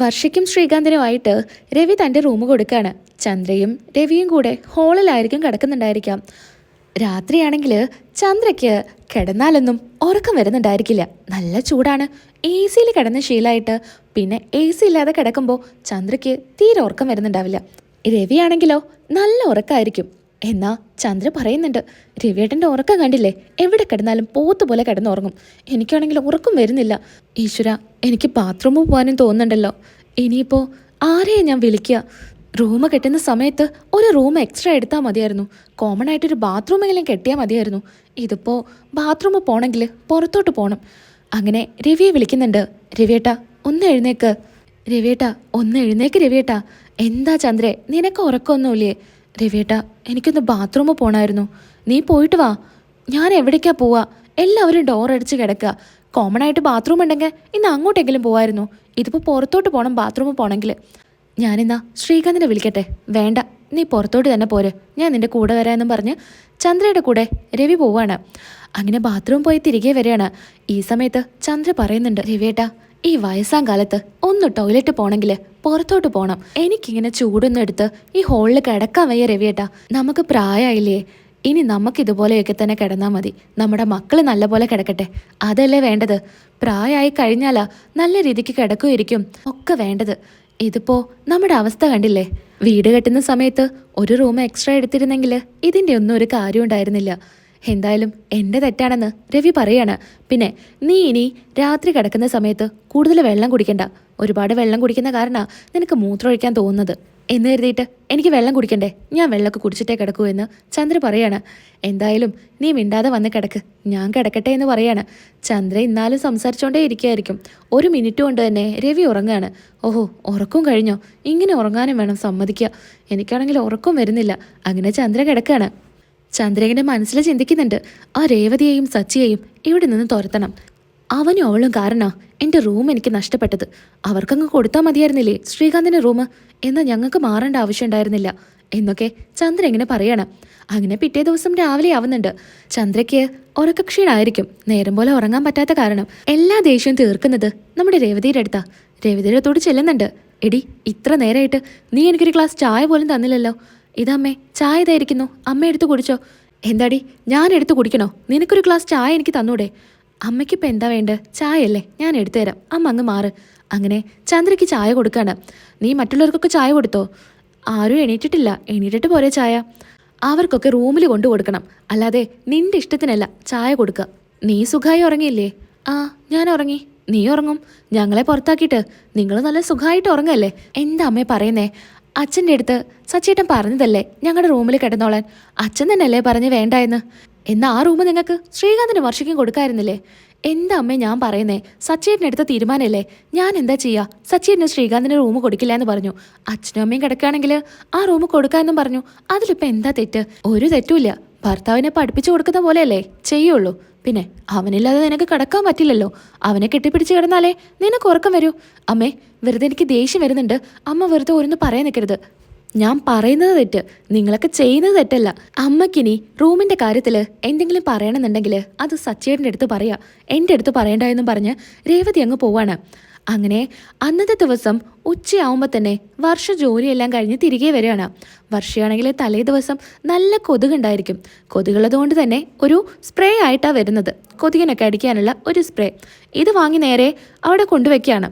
വർഷയ്ക്കും ശ്രീകാന്തിനുമായിട്ട് രവി തന്റെ റൂം കൊടുക്കുകയാണ് ചന്ദ്രയും രവിയും കൂടെ ഹോളിലായിരിക്കും കിടക്കുന്നുണ്ടായിരിക്കാം. രാത്രിയാണെങ്കിൽ ചന്ദ്രയ്ക്ക് കിടന്നാലൊന്നും ഉറക്കം വരുന്നുണ്ടായിരിക്കില്ല. നല്ല ചൂടാണ്. എ സിയിൽ കിടന്ന ശീലമായിട്ട് പിന്നെ എ സി ഇല്ലാതെ കിടക്കുമ്പോൾ ചന്ദ്രയ്ക്ക് തീരെ ഉറക്കം വരുന്നുണ്ടാവില്ല. രവിയാണെങ്കിലോ നല്ല ഉറക്കമായിരിക്കും എന്നാ ചന്ദ്ര പറയുന്നുണ്ട് രവിയേട്ടന്റെ ഉറക്കം കണ്ടില്ലേ? എവിടെ കിടന്നാലും പോത്ത് പോലെ കിടന്നുറങ്ങും. എനിക്കാണെങ്കിൽ ഉറക്കം വരുന്നില്ല. ഈശ്വര എനിക്ക് ബാത്റൂമിൽ പോകാനും തോന്നുന്നുണ്ടല്ലോ. ഇനിയിപ്പോൾ ആരെയാ ഞാൻ വിളിക്കുക? റൂം കെട്ടുന്ന സമയത്ത് ഒരു റൂം എക്സ്ട്രാ എടുത്താൽ മതിയായിരുന്നു. കോമൺ ആയിട്ടൊരു ബാത്റൂമെങ്കിലും കെട്ടിയാൽ മതിയായിരുന്നു. ഇതിപ്പോൾ ബാത്റൂമിൽ പോകണമെങ്കിൽ പുറത്തോട്ട് പോകണം അങ്ങനെ രവിയെ വിളിക്കുന്നുണ്ട്. രവിയേട്ട ഒന്ന് എഴുന്നേക്ക്. രവിയേട്ട ഒന്ന് എഴുന്നേക്ക് രവിയേട്ട. എന്താ ചന്ദ്രേ നിനക്ക് ഉറക്കമൊന്നുമില്ലേ? രവിയേട്ടാ എനിക്കൊന്ന് ബാത്റൂമിൽ പോണായിരുന്നു. നീ പോയിട്ട് വാ. ഞാൻ എവിടേക്കാ പോവാ? എല്ലാവരും ഡോർ അടിച്ച് കിടക്കുക കോമൺ ആയിട്ട് ബാത്റൂം ഉണ്ടെങ്കിൽ ഇന്ന് അങ്ങോട്ടെങ്കിലും പോവായിരുന്നു. ഇതിപ്പോൾ പുറത്തോട്ട് പോകണം ബാത്റൂമിൽ പോകണമെങ്കിൽ ഞാനിന്നാ ശ്രീകാന്തിനെ വിളിക്കട്ടെ. വേണ്ട നീ പുറത്തോട്ട് തന്നെ പോരെ. ഞാൻ നിന്റെ കൂടെ വരാമെന്നും പറഞ്ഞ് ചന്ദ്രയുടെ കൂടെ രവി പോവാണ്. അങ്ങനെ ബാത്റൂം പോയി തിരികെ വരികയാണ്. ഈ സമയത്ത് ചന്ദ്ര പറയുന്നുണ്ട് രവിയേട്ടാ ഈ വയസ്സാം കാലത്ത് ഒന്ന് ടോയ്ലറ്റ് പോണെങ്കിൽ പുറത്തോട്ട് പോകണം എനിക്കിങ്ങനെ ചൂടൊന്നും എടുത്ത് ഈ ഹോളിൽ കിടക്കാൻ വയ്യ രവിയേട്ടാ. നമുക്ക് പ്രായമായില്ലേ ഇനി നമുക്ക് ഇതുപോലെയൊക്കെ തന്നെ കിടന്നാൽ മതി. നമ്മുടെ മക്കൾ നല്ലപോലെ കിടക്കട്ടെ. അതല്ലേ വേണ്ടത്? പ്രായമായി കഴിഞ്ഞാലാ നല്ല രീതിക്ക് കിടക്കുമായിരിക്കും ഒക്കെ വേണ്ടത്. ഇതിപ്പോ നമ്മുടെ അവസ്ഥ കണ്ടില്ലേ? വീട് കെട്ടുന്ന സമയത്ത് ഒരു റൂം എക്സ്ട്രാ എടുത്തിരുന്നെങ്കിൽ ഇതിന്റെ ഒന്നും ഒരു കാര്യം ഉണ്ടായിരുന്നില്ല. എന്തായാലും എന്റെ തെറ്റാണെന്ന് രവി പറയാണ്. പിന്നെ നീ ഇനി രാത്രി കിടക്കുന്ന സമയത്ത് കൂടുതൽ വെള്ളം കുടിക്കണ്ട. ഒരുപാട് വെള്ളം കുടിക്കുന്ന കാരണ നിനക്ക് മൂത്രമൊഴിക്കാൻ തോന്നുന്നത്. എന്ന് കരുതിയിട്ട് എനിക്ക് വെള്ളം കുടിക്കണ്ടേ? ഞാൻ വെള്ളമൊക്കെ കുടിച്ചിട്ടേ കിടക്കൂ എന്ന് ചന്ദ്ര പറയാണ്. എന്തായാലും നീ മിണ്ടാതെ വന്ന് കിടക്ക്. ഞാൻ കിടക്കട്ടെ എന്ന് പറയാണ്. ചന്ദ്ര ഇന്നാലും സംസാരിച്ചുകൊണ്ടേ ഇരിക്കുകയായിരിക്കും ഒരു മിനിറ്റ് കൊണ്ട് തന്നെ രവി ഉറങ്ങുകയാണ് ഓഹോ ഉറക്കം കഴിഞ്ഞോ? ഇങ്ങനെ ഉറങ്ങാനും വേണം സമ്മതിക്കുക എനിക്കാണെങ്കിൽ ഉറക്കം വരുന്നില്ല. അങ്ങനെ ചന്ദ്ര കിടക്കാണ്. ചന്ദ്രകന്റെ മനസ്സിൽ ചിന്തിക്കുന്നുണ്ട്. ആ രേവതിയെയും സച്ചിയെയും ഇവിടെ നിന്ന് തുരത്തണം? അവനും അവളും കാരണ എന്റെ റൂം എനിക്ക് നഷ്ടപ്പെട്ടത്. അവർക്കങ്ങ് കൊടുത്താൽ മതിയായിരുന്നില്ലേ ശ്രീകാന്തിന്റെ റൂം? എന്നാൽ ഞങ്ങൾക്ക് മാറേണ്ട ആവശ്യം ഉണ്ടായിരുന്നില്ല. എന്നൊക്കെ ചന്ദ്ര ഇങ്ങനെ പറയണം. അങ്ങനെ പിറ്റേ ദിവസം രാവിലെ ആവുന്നുണ്ട്. ചന്ദ്രയ്ക്ക് ഉറക്കക്ഷീണായിരിക്കും. നേരം പോലെ ഉറങ്ങാൻ പറ്റാത്ത കാരണം. എല്ലാ ദേഷ്യവും തീർക്കുന്നത് നമ്മുടെ രേവതിയുടെ അടുത്താ. രേവതിയുടെ അടുത്തോട് ചെല്ലുന്നുണ്ട്. എടി ഇത്ര നേരമായിട്ട് നീ എനിക്കൊരു ഗ്ലാസ് ചായ പോലും തന്നില്ലല്ലോ. ഇതമ്മേ ചായ ഇതായിരിക്കുന്നു അമ്മ എടുത്തു കുടിച്ചോ. എന്താടി ഞാൻ എടുത്തു കുടിക്കണോ? നിനക്കൊരു ഗ്ലാസ് ചായ എനിക്ക് തന്നൂടെ. അമ്മയ്ക്കിപ്പോൾ എന്താ വേണ്ടത് ചായയല്ലേ ഞാൻ എടുത്തു തരാം. അമ്മ അങ്ങ് മാറ്. അങ്ങനെ ചന്ദ്രയ്ക്ക് ചായ കൊടുക്കാണ്. നീ മറ്റുള്ളവർക്കൊക്കെ ചായ കൊടുത്തോ? ആരും എണീറ്റിട്ടില്ല. എണീറ്റിട്ട് പോരെ ചായ. അവർക്കൊക്കെ റൂമിൽ കൊണ്ടു കൊടുക്കണം. അല്ലാതെ നിന്റെ ഇഷ്ടത്തിനല്ല ചായ കൊടുക്കുക നീ സുഖമായി ഉറങ്ങിയില്ലേ? ആ ഞാൻ ഉറങ്ങി. നീ ഉറങ്ങും. ഞങ്ങളെ പുറത്താക്കിയിട്ട്. നിങ്ങൾ നല്ല സുഖമായിട്ട് ഉറങ്ങല്ലേ? എന്താ അമ്മേ പറയുന്നേ? അച്ഛന്റെ അടുത്ത് സച്ചേട്ടൻ പറഞ്ഞതല്ലേ ഞങ്ങളുടെ റൂമിൽ കിടന്നോളാൻ. അച്ഛൻ തന്നെയല്ലേ പറഞ്ഞ് വേണ്ട എന്ന് എന്നാ ആ റൂം നിങ്ങൾക്ക് ശ്രീകാന്തിന് വർഷിക്കും കൊടുക്കായിരുന്നില്ലേ? എന്താ അമ്മേ ഞാൻ പറയുന്നേ? അടുത്ത് തീരുമാനമല്ലേ ഞാൻ എന്താ ചെയ്യാ? സച്ചേട്ടന് ശ്രീകാന്തിന് റൂം കൊടുക്കില്ല എന്ന് പറഞ്ഞു. അച്ഛനും അമ്മയും കിടക്കുകയാണെങ്കിൽ ആ റൂം കൊടുക്കാമെന്നും പറഞ്ഞു. അതിലിപ്പോൾ എന്താ തെറ്റ്? ഒരു തെറ്റുമില്ല. ഭർത്താവിനെ പഠിപ്പിച്ചു കൊടുക്കുന്ന പോലെയല്ലേ? ചെയ്യുള്ളൂ. പിന്നെ അവനില്ലാതെ നിനക്ക് കിടക്കാൻ പറ്റില്ലല്ലോ. അവനെ കെട്ടിപ്പിടിച്ച് കിടന്നാലേ നിനക്ക് ഉറക്കം വരൂ. അമ്മേ വെറുതെ എനിക്ക് ദേഷ്യം വരുന്നുണ്ട്. അമ്മ വെറുതെ ഓരോന്ന് പറയാൻ നിൽക്കരുത്. ഞാൻ പറയുന്നത് തെറ്റ്. നിങ്ങളൊക്കെ ചെയ്യുന്നത് തെറ്റല്ല. അമ്മക്കിനി റൂമിന്റെ കാര്യത്തിൽ എന്തെങ്കിലും പറയണമെന്നുണ്ടെങ്കിൽ അത് സച്ചേട്ടന്റെ അടുത്ത് പറയാം. എന്റെ അടുത്ത് പറയണ്ട എന്നും പറഞ്ഞ് രേവതി അങ്ങ് പോവാണ്. അങ്ങനെ അന്നത്തെ ദിവസം ഉച്ചയാവുമ്പോൾ തന്നെ വർഷ ജോലിയെല്ലാം കഴിഞ്ഞ് തിരികെ വരികയാണ്. വർഷയാണെങ്കിൽ തലേ ദിവസം നല്ല കൊതുകുണ്ടായിരിക്കും കൊതുകുള്ളത് തന്നെ ഒരു സ്പ്രേ ആയിട്ടാണ് വരുന്നത്. കൊതുകിനൊക്കെ അടിക്കാനുള്ള ഒരു സ്പ്രേ ഇത് വാങ്ങി നേരെ അവിടെ കൊണ്ടുവയ്ക്കുകയാണ്.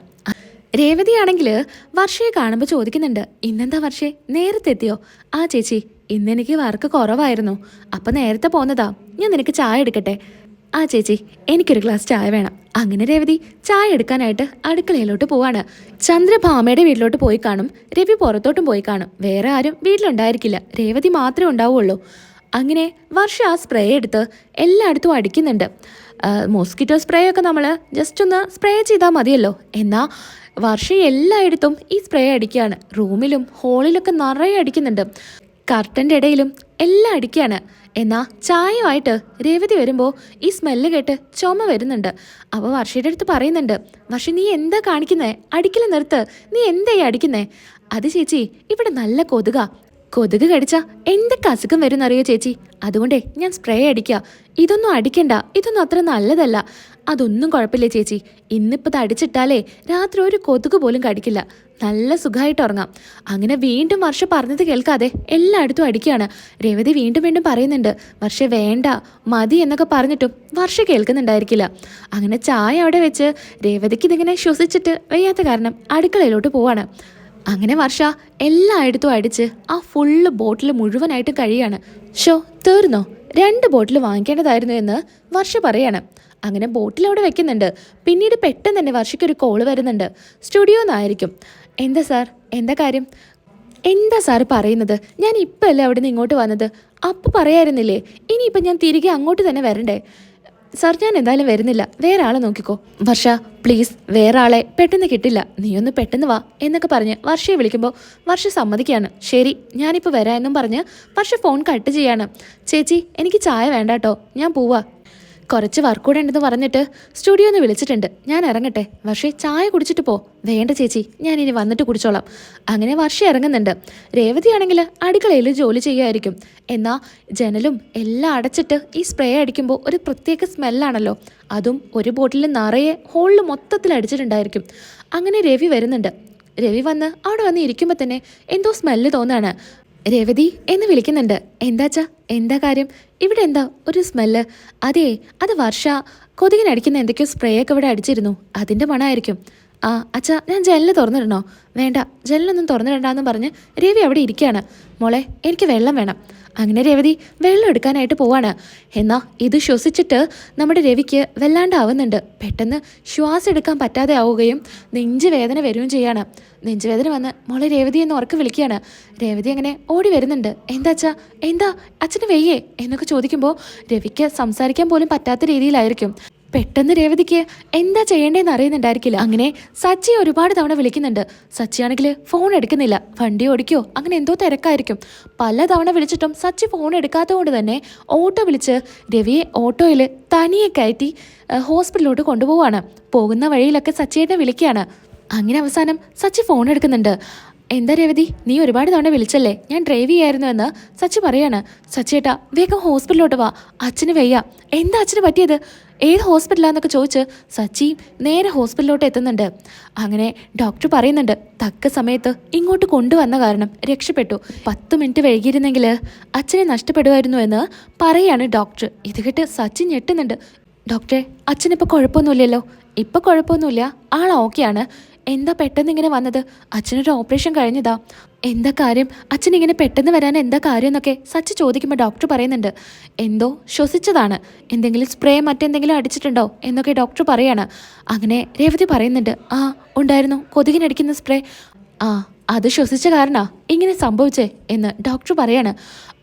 രേവതിയാണെങ്കിൽ വർഷയെ കാണുമ്പോൾ ചോദിക്കുന്നുണ്ട് ഇന്നെന്താ വർഷേ നേരത്തെ എത്തിയോ? ആ ചേച്ചി ഇന്നെനിക്ക് വർക്ക് കുറവായിരുന്നു. അപ്പം നേരത്തെ പോന്നതാ. ഞാൻ നിനക്ക് ചായ എടുക്കട്ടെ. ആ ചേച്ചി എനിക്കൊരു ഗ്ലാസ് ചായ വേണം. അങ്ങനെ രവതി ചായ എടുക്കാനായിട്ട് അടുക്കളയിലോട്ട് പോവാണ്. ചന്ദ്ര ഭാമയുടെ വീട്ടിലോട്ട് പോയി കാണും രവി പുറത്തോട്ടും പോയി കാണും. വേറെ ആരും വീട്ടിലുണ്ടായിരിക്കില്ല. രേവതി മാത്രമേ ഉണ്ടാവുള്ളൂ. അങ്ങനെ വർഷ ആ സ്പ്രേ എടുത്ത് എല്ലായിടത്തും അടിക്കുന്നുണ്ട്. മോസ്കിറ്റോ സ്പ്രേ ഒക്കെ നമ്മൾ ജസ്റ്റ് ഒന്ന് സ്പ്രേ ചെയ്താൽ മതിയല്ലോ. എന്നാൽ വർഷ എല്ലായിടത്തും ഈ സ്പ്രേ അടിക്കുകയാണ്. റൂമിലും ഹോളിലൊക്കെ നിറയെ അടിക്കുന്നുണ്ട്. കർട്ടന്റെ ഇടയിലും എല്ലാം അടിക്കുകയാണ് എന്നാ ചായയുമായിട്ട് രേവതി വരുമ്പോൾ ഈ സ്മെല്ല് കേട്ട് ചുമ വരുന്നുണ്ട്. അവ വർഷയുടെ അടുത്ത് പറയുന്നുണ്ട് വർഷ നീ എന്താ കാണിക്കുന്നേ? അടിക്കൽ നിർത്ത്. നീ എന്തായി അടിക്കുന്നേ? അത് ചേച്ചി ഇവിടെ നല്ല കൊതുക. കൊതുക് കടിച്ച എന്തൊക്കെ അസുഖം വരുന്നറിയോ ചേച്ചി? അതുകൊണ്ടേ ഞാൻ സ്പ്രേ അടിക്കുക ഇതൊന്നും അടിക്കണ്ട. ഇതൊന്നും അത്ര നല്ലതല്ല. അതൊന്നും കുഴപ്പമില്ല ചേച്ചി. ഇന്നിപ്പോൾ തടിച്ചിട്ടാലേ രാത്രി ഒരു കൊതുക് പോലും കടിക്കില്ല. നല്ല സുഖമായിട്ട് ഉറങ്ങാം. അങ്ങനെ വീണ്ടും വർഷ പറഞ്ഞത് കേൾക്കാതെ എല്ലായിടത്തും അടിക്കുകയാണ്. രേവതി വീണ്ടും വീണ്ടും പറയുന്നുണ്ട് വർഷ വേണ്ട. മതി എന്നൊക്കെ പറഞ്ഞിട്ടും വർഷ കേൾക്കുന്നുണ്ടായിരിക്കില്ല. അങ്ങനെ ചായ അവിടെ വെച്ച് രേവതിക്ക് ഇതിങ്ങനെ ശ്വസിച്ചിട്ട് വയ്യാത്ത കാരണം അടുക്കളയിലോട്ട് പോവാണ്. അങ്ങനെ വർഷ എല്ലായിടത്തും അടിച്ച് ആ ഫുള്ള് ബോട്ടിൽ മുഴുവനായിട്ട് കഴിയാണ്. ഷോ തീർന്നോ? രണ്ട് ബോട്ടിൽ വാങ്ങിക്കേണ്ടതായിരുന്നു എന്ന് വർഷ പറയാണ്. അങ്ങനെ ബോട്ടിൽ അവിടെ വെക്കുന്നുണ്ട്. പിന്നീട് പെട്ടെന്ന് തന്നെ വർഷയ്ക്കൊരു കോൾ വരുന്നുണ്ട്. സ്റ്റുഡിയോ നിന്നായിരിക്കും എന്താ സാർ? എന്താ കാര്യം? എന്താ സാർ പറയുന്നത്? ഞാൻ ഇപ്പം അല്ലേ അവിടെ നിന്ന് ഇങ്ങോട്ട് വന്നത്? അപ്പം പറയായിരുന്നില്ലേ? ഇനിയിപ്പം ഞാൻ തിരികെ അങ്ങോട്ട് തന്നെ വരണ്ടേ? സാർ ഞാൻ എന്തായാലും വരുന്നില്ല. വേറെ ആളെ നോക്കിക്കോ. വർഷ പ്ലീസ് വേറെ ആളെ പെട്ടെന്ന് കിട്ടില്ല. നീ ഒന്ന് പെട്ടെന്ന് വാ എന്നൊക്കെ പറഞ്ഞ് വർഷയെ വിളിക്കുമ്പോൾ വർഷ സമ്മതിക്കുകയാണ്. ശരി ഞാനിപ്പോൾ വരാമെന്നും പറഞ്ഞ് വർഷ ഫോൺ കട്ട് ചെയ്യാണ്. ചേച്ചി എനിക്ക് ചായ വേണ്ട കേട്ടോ ഞാൻ പോവാ. കുറച്ച് വർക്ക് കൂടെ ഉണ്ടെന്ന് പറഞ്ഞിട്ട് സ്റ്റുഡിയോ ഒന്ന് വിളിച്ചിട്ടുണ്ട്. ഞാൻ ഇറങ്ങട്ടെ. വർഷേ ചായ കുടിച്ചിട്ട് പോ. വേണ്ട ചേച്ചി ഞാൻ ഇനി വന്നിട്ട് കുടിച്ചോളാം. അങ്ങനെ വർഷ ഇറങ്ങുന്നുണ്ട്. രേവതിയാണെങ്കിൽ അടുക്കളയിൽ ജോലി ചെയ്യുമായിരിക്കും എന്നാൽ ജനലും എല്ലാം അടച്ചിട്ട് ഈ സ്പ്രേ അടിക്കുമ്പോൾ ഒരു പ്രത്യേക സ്മെല്ലാണല്ലോ അതും ഒരു ബോട്ടിൽ നിറയെ ഹോളിൽ മൊത്തത്തിൽ അടിച്ചിട്ടുണ്ടായിരിക്കും. അങ്ങനെ രവി വരുന്നുണ്ട്. രവി വന്ന് അവിടെ വന്ന് ഇരിക്കുമ്പോൾ തന്നെ എന്തോ സ്മെല്ല് തോന്നാണ്. രവതി എന്ന് വിളിക്കുന്നുണ്ട്. എന്താച്ചാ എന്താ കാര്യം? ഇവിടെ എന്താ? ഒരു സ്മെല്ല് അതെ അത് വർഷ. കൊതുകിനടിക്കുന്ന എന്തൊക്കെയോ സ്പ്രേ ഒക്കെ ഇവിടെ അടിച്ചിരുന്നു. അതിന്റെ മണമായിരിക്കും ആ അച്ഛാ ഞാൻ ജനൽ തുറന്നിടണോ? വേണ്ട ജനലൊന്നും തുറന്നിടണ്ടെന്ന് പറഞ്ഞ് രവി അവിടെ ഇരിക്കുകയാണ്. മോളെ എനിക്ക് വെള്ളം വേണം. അങ്ങനെ രവതി വെള്ളം എടുക്കാനായിട്ട് പോവാണ്. എന്നാ ഇത് ശ്വസിച്ചിട്ട് നമ്മുടെ രവിക്ക് വല്ലാണ്ടാവുന്നുണ്ട്. പെട്ടെന്ന് ശ്വാസം എടുക്കാൻ പറ്റാതെ ആവുകയും നെഞ്ച് വേദന വരികയും ചെയ്യാണ്. നെഞ്ചുവേദന വന്ന് മോളെ രേവതി എന്ന് ഉറക്കെ വിളിക്കുകയാണ്. രേവതി അങ്ങനെ ഓടി വരുന്നുണ്ട്. എന്താ അച്ഛാ? എന്താ? അച്ഛന് വെയ്യേ? എന്നൊക്കെ ചോദിക്കുമ്പോൾ രവിക്ക് സംസാരിക്കാൻ പോലും പറ്റാത്ത രീതിയിലായിരിക്കും. പെട്ടെന്ന് രേവതിക്ക് എന്താ ചെയ്യേണ്ടതെന്ന് അറിയുന്നുണ്ടായിരിക്കില്ല. അങ്ങനെ സച്ചി ഒരുപാട് തവണ വിളിക്കുന്നുണ്ട്. സച്ചിയാണെങ്കിൽ ഫോൺ എടുക്കുന്നില്ല. വണ്ടി ഓടിക്കോ? അങ്ങനെ എന്തോ തിരക്കായിരിക്കും. പല തവണ വിളിച്ചിട്ടും സച്ചി ഫോൺ എടുക്കാത്തതുകൊണ്ട് തന്നെ ഓട്ടോ വിളിച്ച് രവിയെ ഓട്ടോയിൽ തനിയെ കയറ്റി ഹോസ്പിറ്റലിലോട്ട് കൊണ്ടുപോവാണ്. പോകുന്ന വഴിയിലൊക്കെ സച്ചിയേട്ടനെ വിളിക്കുകയാണ്. അങ്ങനെ അവസാനം സച്ചി ഫോൺ എടുക്കുന്നുണ്ട്. എന്താ രേവതി? നീ ഒരുപാട് തവണ വിളിച്ചല്ലേ? ഞാൻ ഡ്രൈവ് ചെയ്യായിരുന്നു എന്ന്. സച്ചി പറയാണ്. സച്ചിയേട്ടാ വേഗം ഹോസ്പിറ്റലിലോട്ട് വാ. അച്ഛന് വയ്യ. എന്താ അച്ഛന് പറ്റിയത്? ഏത് ഹോസ്പിറ്റലാന്നൊക്കെ ചോദിച്ച് സച്ചി നേരെ ഹോസ്പിറ്റലിലോട്ട് എത്തുന്നുണ്ട്. അങ്ങനെ ഡോക്ടർ പറയുന്നുണ്ട് തക്ക സമയത്ത് ഇങ്ങോട്ട് കൊണ്ടുവന്ന കാരണം രക്ഷപ്പെട്ടു. പത്ത് മിനിറ്റ് വൈകിയിരുന്നെങ്കിൽ അച്ഛനെ നഷ്ടപ്പെടുമായിരുന്നു എന്ന് പറയാണ് ഡോക്ടർ. ഇത് കേട്ട് സച്ചി ഞെട്ടുന്നുണ്ട്. ഡോക്ടറെ അച്ഛനിപ്പോൾ കുഴപ്പമൊന്നുമില്ലല്ലോ? ഇപ്പം കുഴപ്പമൊന്നുമില്ല. ആൾ ഓക്കെയാണ്. എന്താ പെട്ടെന്ന് ഇങ്ങനെ വന്നത്? അച്ഛനൊരു ഓപ്പറേഷൻ കഴിഞ്ഞതാ. എന്താ കാര്യം? അച്ഛൻ ഇങ്ങനെ പെട്ടെന്ന് വരാൻ എന്താ കാര്യം എന്നൊക്കെ സച്ച് ചോദിക്കുമ്പോൾ ഡോക്ടർ പറയുന്നുണ്ട്. എന്തോ ശ്വസിച്ചതാണ്. എന്തെങ്കിലും സ്പ്രേ മറ്റെന്തെങ്കിലും അടിച്ചിട്ടുണ്ടോ എന്നൊക്കെ ഡോക്ടർ പറയാണ്. അങ്ങനെ രേവതി പറയുന്നുണ്ട്. ആ ഉണ്ടായിരുന്നു. കൊതുകിനടിക്കുന്ന സ്പ്രേ. ആ അത് ശ്വസിച്ച കാരണാ ഇങ്ങനെ സംഭവിച്ചേ എന്ന് ഡോക്ടർ പറയാണ്.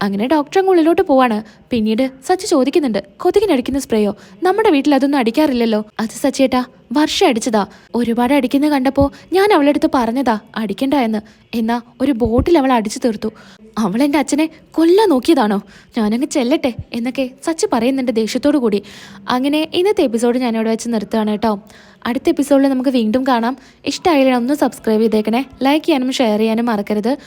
അങ്ങനെ ഡോക്ടർ ഉള്ളിലോട്ട് പോവാണ്. പിന്നീട് സച്ചി ചോദിക്കുന്നുണ്ട് കൊതുകിനടിക്കുന്ന സ്പ്രേയോ നമ്മുടെ വീട്ടിൽ അതൊന്നും അടിക്കാറില്ലല്ലോ. അത് സച്ചേട്ടാ വർഷം അടിച്ചതാ. ഒരുപാട് അടിക്കുന്ന കണ്ടപ്പോ ഞാൻ അവളുടെ അടുത്ത് പറഞ്ഞതാ അടിക്കണ്ട എന്ന്. എന്നാ ഒരു ബോട്ടിൽ അവൾ അടിച്ചു തീർത്തു. അവൾ എന്റെ അച്ഛനെ കൊല്ലാൻ നോക്കിയതാണോ? ഞാനങ്ങ് ചെല്ലട്ടെ എന്നൊക്കെ സച്ചി പറയുന്നുണ്ട് ദേഷ്യത്തോടു കൂടി. അങ്ങനെ ഇന്നത്തെ എപ്പിസോഡ് ഞാൻ ഇവിടെ വെച്ച് നിർത്തുകയാണ് കേട്ടോ. അടുത്ത എപ്പിസോഡിൽ നമുക്ക് വീണ്ടും കാണാം. ഇഷ്ടമായാലും ഒന്ന് സബ്സ്ക്രൈബ് ചെയ്തേക്കണേ. ലൈക്ക് ചെയ്യാനും ഷെയർ ചെയ്യാനും മറക്കരുത്.